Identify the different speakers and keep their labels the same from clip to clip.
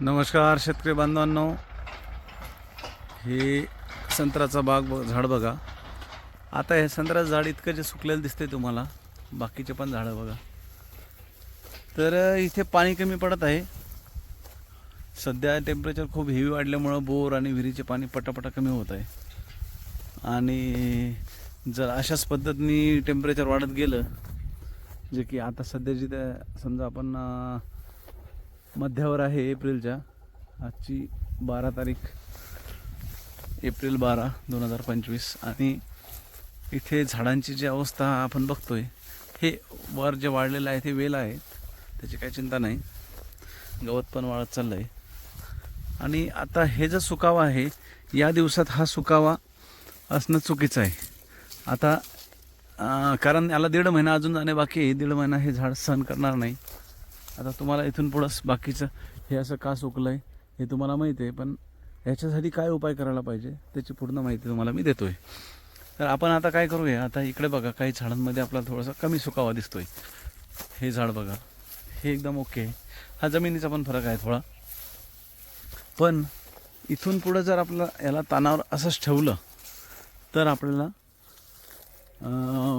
Speaker 1: नमस्कार शेतकरी बांधवांनो. हे संत्र्याचा बाग ब- झाड बघा. आता हे संत्र्याचं झाड इतकं जे सुकलेलं दिसते तुम्हाला बाकीचे पण झाडं बघा. तर इथे पाणी कमी पडत आहे. सध्या टेम्परेचर खूप हेवी वाढल्यामुळं बोर आणि विहिरीचे पाणी पटापटा कमी होत आहे. आणि जर अशाच पद्धतीने टेम्परेचर वाढत गेलं जे की आता सध्या जिथे समजा आपण मध्यावर आहे एप्रिलच्या. आजची बारा तारीख. एप्रिल बारा दोन हजार पंचवीस. आणि इथे झाडांची जी अवस्था आपण बघतोय हे वर जे वाढलेलं आहे ते वेल आहे. त्याची काही चिंता नाही. गवत पण वाढत चाललं आहे आणि आता हे जो सुकावा आहे या दिवसात हा सुकावा असणं चुकीचं आहे. आता कारण याला दीड महिना अजून जाणे बाकी आहे. दीड महिना हे झाड सहन करणार नाही. आता तुम्हाला इथून पुढंच बाकीचं हे असं का सुकलं आहे हे तुम्हाला माहिती आहे पण ह्याच्यासाठी काय उपाय करायला पाहिजे त्याची पूर्ण माहिती तुम्हाला मी देतोय. तर आपण आता काय करूया आता इकडे बघा काही झाडांमध्ये आपला थोडासा कमी सुकावा दिसतोय. हे झाड बघा हे एकदम ओके आहे. हा जमिनीचा पण फरक आहे थोडा. पण इथून पुढं जर आपलं याला तानावर असंच ठेवलं तर आपल्याला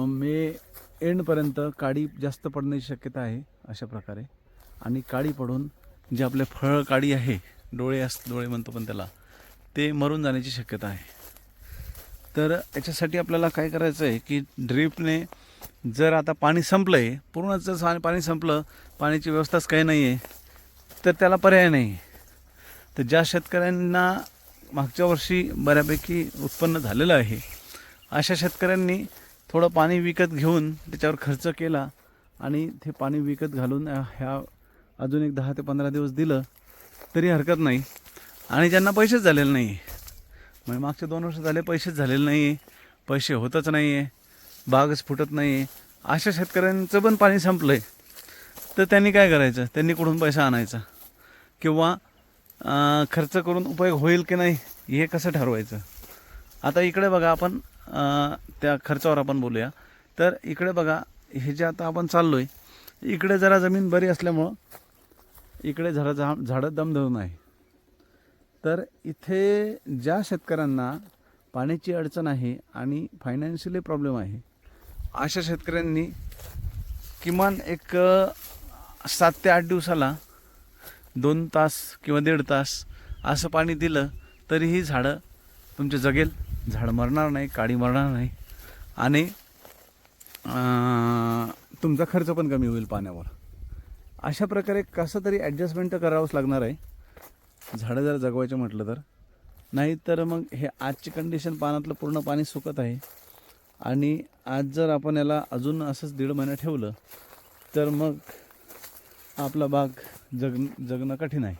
Speaker 1: मे एंडपर्यंत काडी जास्त पडण्याची शक्यता आहे अशा प्रकारे. आणि काडी पडून जे आपले फळ काडी आहे डोळे अस डोळे म्हणतो पण त्याला ते मरून जाण्याची शक्यता आहे. तर याच्यासाठी आपल्याला काय करायचं आहे की ड्रीपने जर आता पाणी संपलं आहे पूर्णच जर पाणी संपलं पाण्याची व्यवस्थाच काही नाही आहे तर त्याला पर्याय नाही. तर ज्या शेतकऱ्यांना मागच्या वर्षी बऱ्यापैकी उत्पन्न झालेलं आहे अशा शेतकऱ्यांनी थोडं पाणी विकत घेऊन त्याच्यावर खर्च केला आणि ते पाणी विकत घालून ह्या अजून एक दहा ते पंधरा दिवस दिलं तरी हरकत नाही. आणि ज्यांना पैसेच झालेले नाही म्हणजे मागचे दोन वर्ष झाले पैसेच झालेले नाही आहे पैसे होतच नाही आहे बागच फुटत नाही आहे अशा शेतकऱ्यांचं पण पाणी संपलं आहे तर त्यांनी काय करायचं? त्यांनी कुठून पैसा आणायचा? किंवा खर्च करून उपयोग होईल की नाही हे कसं ठरवायचं? आता इकडे बघा आपण त्या खर्चावर आपण बोलूया. तर इकडे बघा हे जे आता आपण चाललो आहे इकडे जरा जमीन बरी असल्यामुळं इकडे झाडं झाडं दम धरून आहे. तर इथे ज्या शेतकऱ्यांना पाण्याची अडचण आहे आणि फायनान्शियली प्रॉब्लेम आहे अशा शेतकऱ्यांनी किमान एक सात ते आठ दिवसाला दोन तास किंवा दीड तास असं पाणी दिलं तरीही झाडं तुमचे जगेल. झाड मरणार नाही काळी मरणार नाही. आणि तुमचा खर्च पण कमी होईल पाण्यावर. अशा प्रकारे कसं तरी ॲडजस्टमेंट तर करावंच लागणार आहे. झाडं जर जगवायचं म्हटलं तर. नाही तर मग हे आजची कंडिशन पानातलं पूर्ण पाणी सुकत आहे. आणि आज जर आपण याला अजून असंच दीड महिना ठेवलं तर मग आपला बाग जग जगणं कठीण आहे.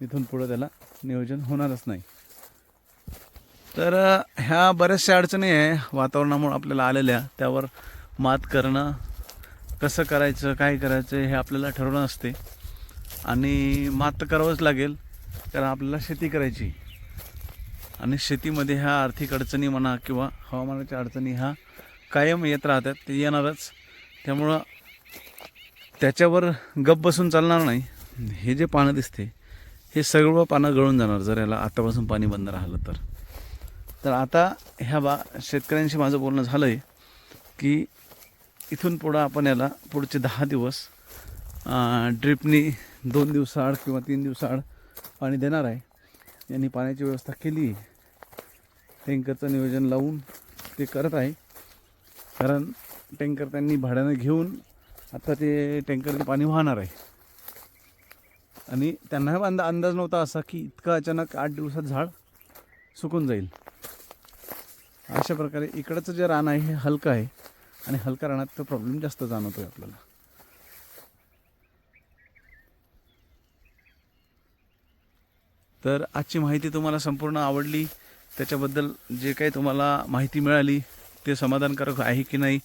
Speaker 1: तिथून पुढं त्याला नियोजन होणारच नाही. तर ह्या बऱ्याचशा अडचणी आहे वातावरणामुळे आपल्याला आलेल्या. त्यावर मात करणं कसं करायचं काय करायचं हे आपल्याला ठरवणं असते. आणि मात तर करावंच लागेल कारण आपल्याला शेती करायची. आणि शेतीमध्ये ह्या आर्थिक अडचणी म्हणा किंवा हवामानाच्या अडचणी ह्या कायम येत राहतात ते येणारच. त्यामुळं त्याच्यावर गप बसून चालणार नाही. हे जे पानं दिसते हे सगळं पानं गळून जाणार जर याला आतापासून पाणी बंद राहिलं तर. तर आता ह्या बा शेतकऱ्यांशी माझं बोलणं झालं आहे की इथून पुढं आपण याला पुढचे दहा दिवस ड्रिपनी दोन दिवसाआड किंवा तीन दिवसाआड पाणी देणार आहे. यांनी पाण्याची व्यवस्था केली. आहे टँकरचं नियोजन लावून ते करत आहे. कारण टँकर त्यांनी भाड्यानं घेऊन आता ते टँकरने पाणी वाहणार आहे. आणि त्यांना अंदा अंदाज नव्हता असा की इतकं अचानक आठ दिवसात झाड सुकून जाईल. अशा प्रकारे इकडचं जे रान आहे हे हलकं आहे. आणि हलका रानात तो प्रॉब्लेम जास्त जाणवतो आहे आपल्याला. तर आजची माहिती तुम्हाला संपूर्ण आवडली. त्याच्याबद्दल जे काही तुम्हाला माहिती मिळाली ते समाधानकारक आहे की नाही